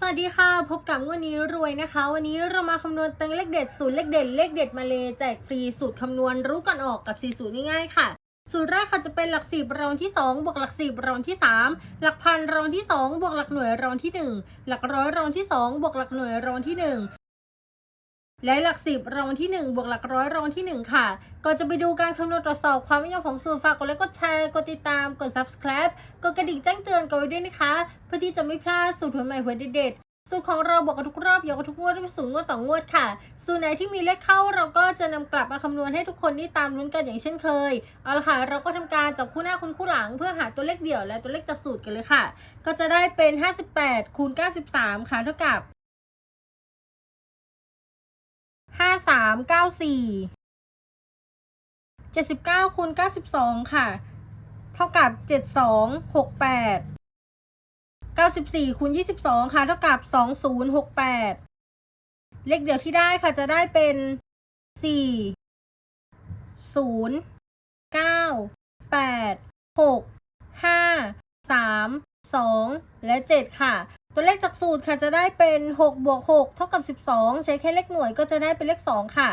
สวัสดีค่ะพบกับงวันนี้รวยนะคะ วันนี้เรามาคำนวณเต็งเลขเด็ดสูตรเลขเด็ดเลขเด็ดมาเลยแจกฟรีสูตรคำนวณรู้ก่อนออกกับ4สูตรง่ายๆค่ะ สูตรแรกค่ะจะเป็นหลักสิบรองที่ 2 บวกหลักสิบรองที่ 3 หลักพันรองที่ 2 บวกหลักหน่วยรองที่ 1 หลักร้อยรองที่ 2 บวกหลักหน่วยรองที่ 1 และหลักสิบรองที่ 1 บวกหลักร้อยรองที่ 1 ค่ะ ก่อนจะไปดูการคำนวณตรวจสอบความนิยมของสูตรฝากกดไลค์กดแชร์กดติดตามกด subscribe กดกระดิ่งแจ้งเตือนกันไว้ด้วยนะคะ เพื่อที่จะไม่พลาดสูตรหัวใหม่หัวเด็ดๆสูตรของเราบอกกันทุกรอบยกกันทุกงวดด้วยสูตรงวดต่องวดค่ะ สูตรไหนที่มีเลขเข้าเราก็จะนำกลับมาคำนวณให้ทุกคนได้ตามลุ้นกันอย่างเช่นเคยเอาละค่ะเราก็ทำการจับคู่หน้าคูณคู่หลัง เพื่อหาตัวเลขเดี่ยวและตัวเลขจากสูตรกันเลยค่ะ ก็จะได้เป็น 58คูณ93 ค่ะเท่ากับ 5394 79คูณ92ค่ะ เท่ากับ7268 94คูณ22ค่ะ เท่ากับ2068เลขเดียวที่ได้ค่ะจะได้เป็น4 0 9 8 6 5 3 2และ7ค่ะ ตัวเลขจากสูตรค่ะจะได้เป็น6บวก6เท่ากับ 12 ใช้แค่เลขหน่วยก็จะได้เป็นเลข 2 ค่ะ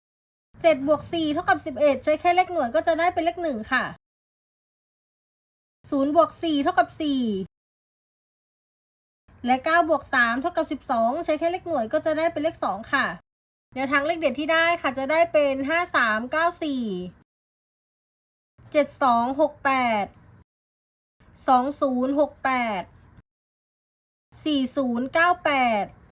7บวก4เท่ากับ 11 ใช้แค่เลขหน่วยก็จะได้เป็นเลข 1 ค่ะ0บวก4เท่ากับ 4 และ9บวก3เท่ากับ 12 ใช้แค่เลขหน่วยก็จะได้เป็นเลข 2 ค่ะแนวทางเลขเด็ดที่ได้ค่ะจะได้เป็น 5 3 9 4 7 2 6 8 2 0 6 8 4 0 9 8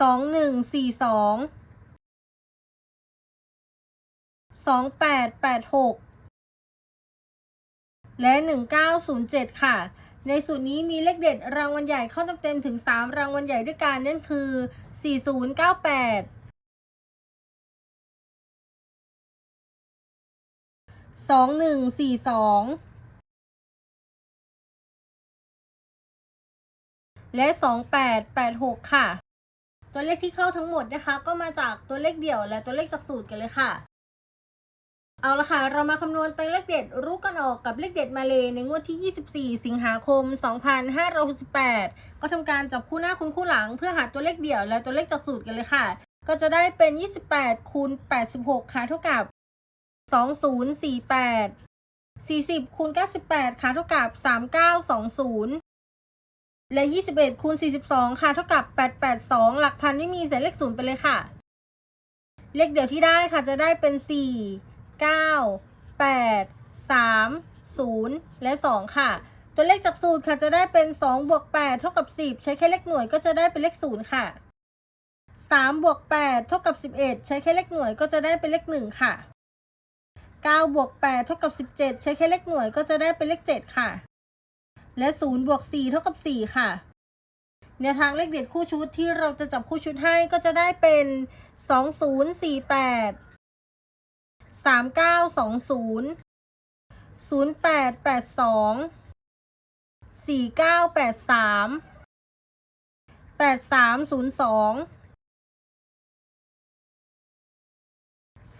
2 1 4 2 2 8 8 6และ1907ค่ะ ในสูตรนี้มีเลขเด็ดรางวัลใหญ่เข้าเต็มๆถึง3รางวัลใหญ่ด้วยกันนั่นคือ4098 2142แและ 2886 ค่ะ ตัวเลขที่เข้าทั้งหมดนะคะ ก็มาจากตัวเลขเดี่ยวและตัวเลขจากสูตรกันเลยค่ะ เอาละค่ะ เรามาคำนวณตัวเลขเด็ดรู้กันออกกับเลขเด็ดมาเลยในงวดที่ 24 สิงหาคม 2568 ก็ทำการจับคู่หน้าคูณคู่หลัง เพื่อหาตัวเลขเดี่ยวและตัวเลขจากสูตรกันเลยค่ะ ก็จะได้เป็น 28คูณ86 ค่ะเท่ากับ 2048 40คูณ98 ค่ะเท่ากับ 3920 และ 21คูณ42 ค่ะ เท่ากับ 882 หลักพันไม่มีใส่เลขศูนย์ไปเลยค่ะ เลขเดี่ยวที่ได้ค่ะจะได้เป็น 4 9 8 3 0 และ 2 ค่ะ ตัวเลขจากสูตรค่ะจะได้เป็น 2 บวก 8 เท่ากับ 10 ใช้แค่เลขหน่วยก็จะได้เป็นเลข 0 ค่ะ 3 บวก 8 เท่ากับ 11 ใช้แค่เลขหน่วยก็จะได้เป็นเลข 1 ค่ะ 9 บวก 8 เท่ากับ 17 ใช้แค่เลขหน่วยก็จะได้เป็นเลข 7 ค่ะ และ0บวก4เท่ากับ 4 ค่ะแนวทางเลขเด็ดคู่ชุดที่เราจะจับคู่ชุดให้ก็จะได้เป็น 2048 3920 0882 4983 8302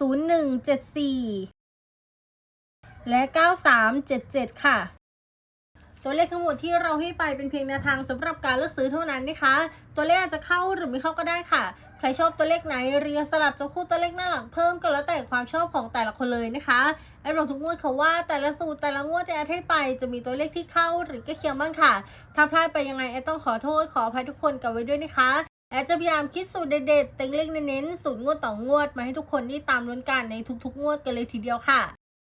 0174 และ 9377 ค่ะ ตัวเลขทั้งหมดที่เราให้ไปเป็นเพียงแนวทางสำหรับการเลือกซื้อเท่านั้นนะคะ ตัวเลขอาจจะเข้าหรือไม่เข้าก็ได้ค่ะ ใครชอบตัวเลขไหนเรียสลับจะคู่ตัวเลขหน้าหลังเพิ่มก็แล้วแต่ความชอบของแต่ละคนเลยนะคะแอบบอกทุกงวดเขาว่าแต่ละสูตรแต่ละงวดจะแอดให้ไปจะมีตัวเลขที่เข้าหรือกล้เคียงบ้างค่ะ ถ้าพลาดไปยังไงแอดต้องขอโทษขออภัยทุกคนกันไว้ด้วยนะคะ แอดจะพยายามคิดสูตรเด็ดๆเต็งเลขเน้นๆสูตรงวดต่องวดมาให้ทุกคนได้ตามลุ้นกันในทุกๆ งวดกันเลยทีเดียวค่ะ